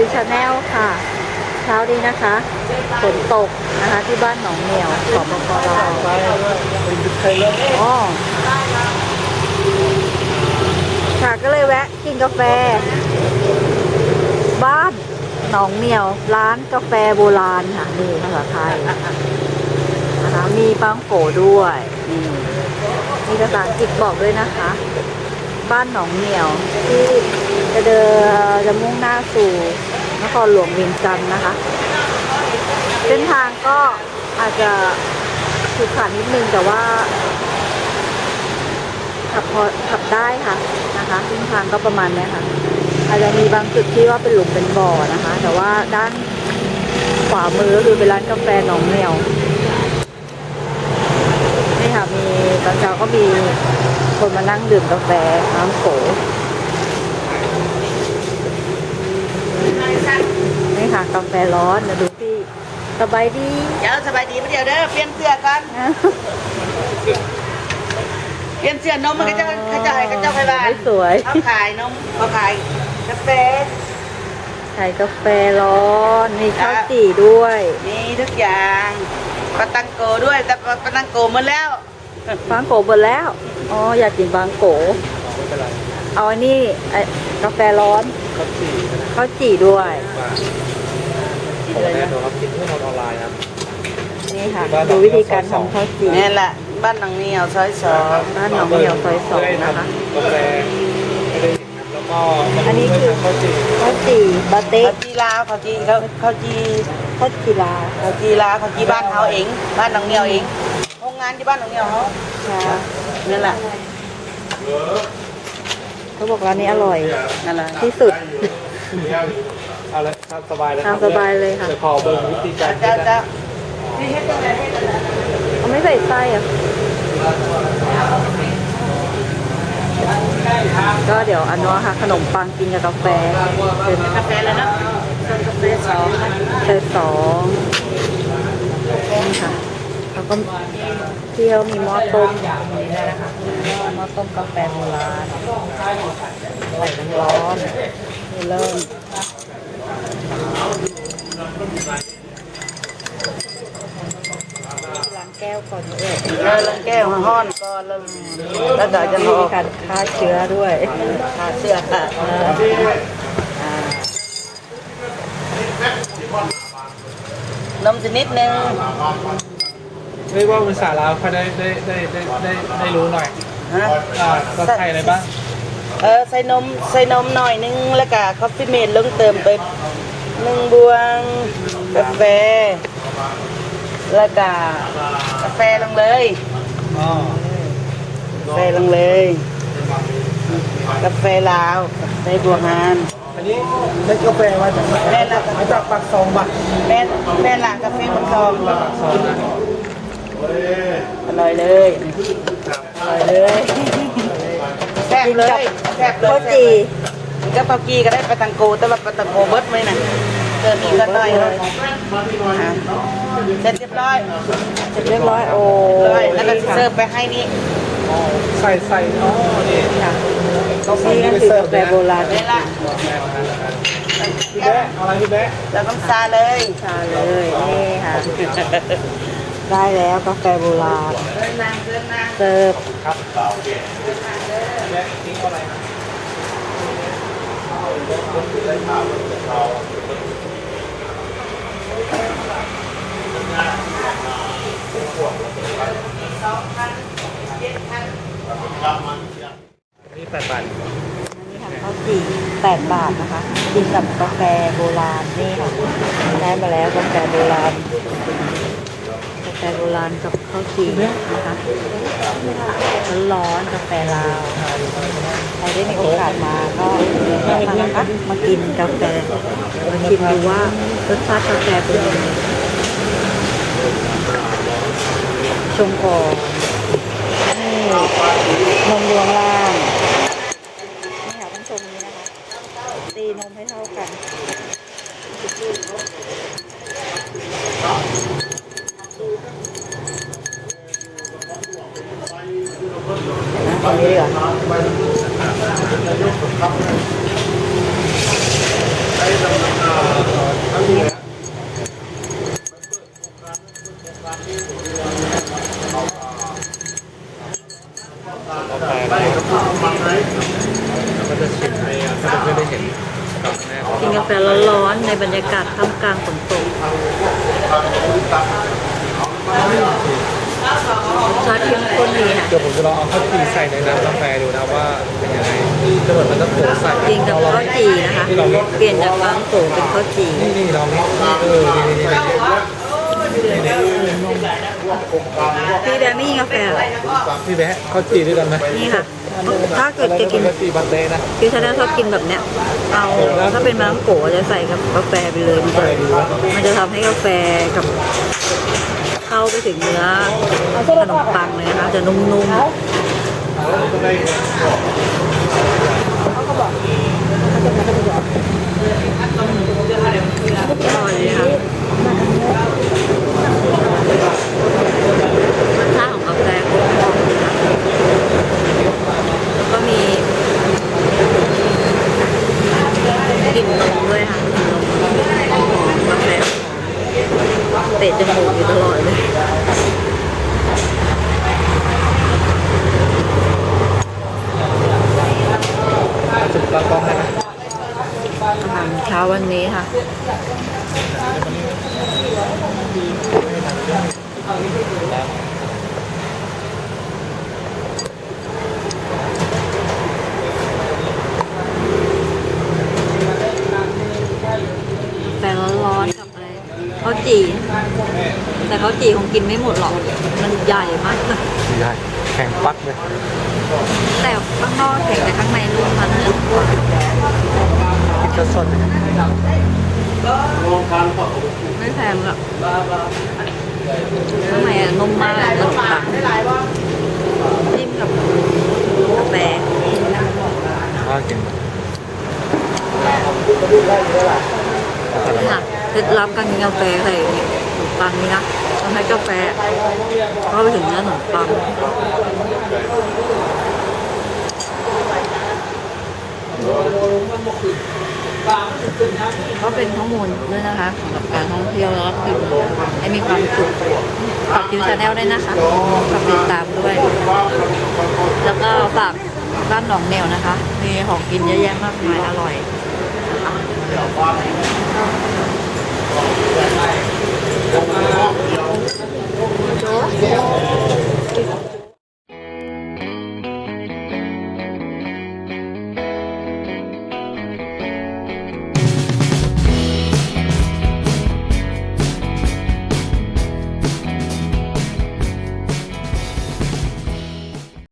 คิวชาแนลค่ะ เช้านี้นะคะฝนตกนะคะที่บ้านหนองเหนียวสปปลาวไปด้วยเครเริ่มอ๋อค่ะก็เลยแวะกินกาแฟ บ้านหนองเหนียว ร้านกาแฟโบราณค่ะนี่ภาษาไทยนะคะมีปังโกด้วยนี่มีภาษาอังกฤษบอกด้วยนะคะ บ้านหนองเหนียวที่จะเดินจะมุ่งหน้าสู่ นครหลวงเวียงจันทร์นะคะ เส้นทางก็อาจจะขรุขระนิดนึงแต่ว่าขับพอขับได้ค่ะนะคะเส้นทางก็ประมาณนี้ค่ะ อาจจะมีบางจุดที่ว่าเป็นหลุมเป็นบ่อนะคะ แต่ว่าด้านขวามือก็คือเป็นร้านกาแฟหนองเหนียวนี่ค่ะมีตอนเช้าก็มีคนมานั่งดื่มกาแฟน้ำโข ค่ะกาแฟร้อนนะดูพี่สบายดี เดี๋ยวสบายดีมาเดี๋ยวเด้อเปลี่ยนเสื้อกันนะเปลี่ยนเสื้อนมมันก็จะเขาจะให้เขาเจ้าไปบ้านไม่สวยเขาขายนมเขาขายกาแฟขายกาแฟร้อนมีข้าวจี่ด้วยมีทุกอย่างปาตังโกด้วยแต่ปาตังโกหมดแล้วบางโกหมดแล้วอ๋ออยากกินบางโกไม่เป็นไรเอาอันนี้ไอ้กาแฟร้อนครับสี่ข้าวจี่ด้วย มาขอแน่นอนครับกินที่นอนออนไลน์ครับ นี่ค่ะ ดูวิธีการทำข้าวจี่นี่แหละ บ้านหนองเหนียวซอยสองบ้านหนองเหนียวซอยสองนะคะกาแฟไม่ได้เห็นครับแล้วก็อันนี้คือข้าวจี่ข้าวจี่บาเต้เขาจีลาวเขาจีเขาเขาจีข้าวจี่ลาเขาจีลาวเขาจีบ้านเขาเอง บ้านหนองเหนียวเองโรงงานที่บ้านหนองเหนียวเขาค่ะนั่นแหละเขาบอกร้านนี้อร่อยนั่นแหละที่สุด เอาละครับสบายเลยตามสบายเลยค่ะ จะขอเบิ่งวิธีการเจ้าเจ้าเขาไม่ใส่ไส้อะก็เดี๋ยวอันนู้นค่ะ ขนมปังกินกับกาแฟเป็นกาแฟเลยเนาะส่วนกาแฟสองเซตสองนี่ค่ะแล้วก็เที่ยวมีหม้อต้มนี่นะคะหม้อต้มกาแฟโบราณใส่น้ำร้อนนี่เริ่ม ล้างแก้วก่อนเลยแล้วลังแก้วห้อนก่อนแล้วแล้วก็จะมีพอการฆ่าเชื้อด้วยขาเสื้อค่ะอ่านมชนิดนึงเรียกว่าภาษาลาวเขาได้ได้ได้ได้ได้ได้รู้หน่อยฮะอ่าก็ใส่อะไรบ้าง เออใส่นมใส่นมหน่อยนึงแล้วก็คอฟฟี่เมดลงเติมไป หนึ่งบวงกาแฟแล้วก็กาแฟลงเลยอ๋อกาแฟลงเลย กาแฟลาวใส่บัวงานอันนี้ได้กาแฟมาจากไหนแม่ละมาจากปากซองปะแม่แม่ละกาแฟมันทองปากซองนะอร่อยเลยอร่อยเลยแซ่บเลยแซ่บเลยข้าวจี่ ก็ปากีก็ได้ปลาตังโกแต่ว่าปลาตังโกเบิดไหมนะเติมอีกก็หน่อยเลยอะเสร็จเรียบร้อยเสร็จเรียบร้อยโอ้เรียบร้อยแล้วก็นี่ค่ะเสิร์ฟไปให้นี่ใส่ใส่อ๋อนี่ค่ะต้องใส่นี่นี่ก็ไปคือเสิร์ฟกาแฟเลยนะโบราณนี่ละพี่แบ๊ะเอาอะไรพี่แบ๊ะแล้วน้ำซาเลยชาเลยนี่ค่ะได้แล้วกาแฟโบราณเดินนางเดินนางเสิร์ฟครับพี่แบ๊ะทิ้งเอาอะไรนะ นี่แปดบาทนี่ค่ะข้าวจี่แปดบาทนะคะกินกับกาแฟโบราณนี่ค่ะได้มาแล้วกาแฟโบราณ กาแฟโบราณกับข้าวจี่นะคะร้อนกาแฟลาวใครได้มีโอกาสมาก็มานะคะมากินกาแฟมาชิมดูว่ารสชาติกาแฟเป็นยังไงชงก่อนนี่นมรวงล่างนี่ค่ะต้องชมนี้นะคะตีนมให้เท่ากัน ตรงนี้ดีกว่า ฟร้อนๆในบรร ยากาศท่ามกลางฝนตกชาติเข้มข้นดีค่ะเดี๋ยวผมจะลองเอาข้าวจี่ใส่ในน้ำกาแฟดูนะว่าเป็นยังไงจะเหมือนมันต้องโผล่ใส่กินกับข้าวจีนะคะ เปลี่ยนจากฟางโตเป็นข้าวจีนี่นี่ลองนี่เออนี่นี่นี่นี่ พี่แบร์ไม่กินกาแฟเหรอพี่แบ๊ะข้าวจี่ด้วยกันไหมนี่ค่ะ ถ้าเกิดจะกินข้าวจี่บัตเต้นะคือฉันชอบกินแบบเนี้ย เอาถ้าเป็นมะม่วงโกะจะใส่กับกาแฟไปเลยมันจะมันจะทำให้กาแฟกับ เข้าไปถึงเนื้อขนมปังเลยนะคะจะนุ่มๆอร่อยเลยค่ะรสชาติของกาแฟกลมกล่อมนะคะแล้วก็มีกลิ่นนมด้วยค่ะกลิ่นนมหอมกาแฟ เตะจมูกอยู่ตลอดเลยจุดปลากล้องให้ไหมอาหารเช้าวันนี้ค่ะ แต่ร้อนๆกับอะไรข้าวจี่แต่ ข้าวจี่คงกินไม่หมดหรอก มันใหญ่มากเลยใหญ่แข็งปักเลย แต่ข้างนอกแข็งแต่ข้างในนุ่มมันเนื้อกว่ากินกระสนไม่แพงหรอกข้างในอะนุ่มมากขนมปังจิ้มกับกาแฟว่ากินนี่ค่ะเคล็ดลับการกินกาแฟใส่ขนมปังนี่นะต้อง ให้กาแฟเข้าไปถึงเนื้อขนมปังก็เป็นข้อมูลด้วยนะคะสำหรับการท่องเที่ยวแล้วก็คือให้มีความสุขฝากยูชาแนลด้วยนะคะฝากติดตามด้วย แล้วก็ฝากบ้านหนองแนวนะคะ มีของกินเยอะแยะมากมายอร่อยนะคะ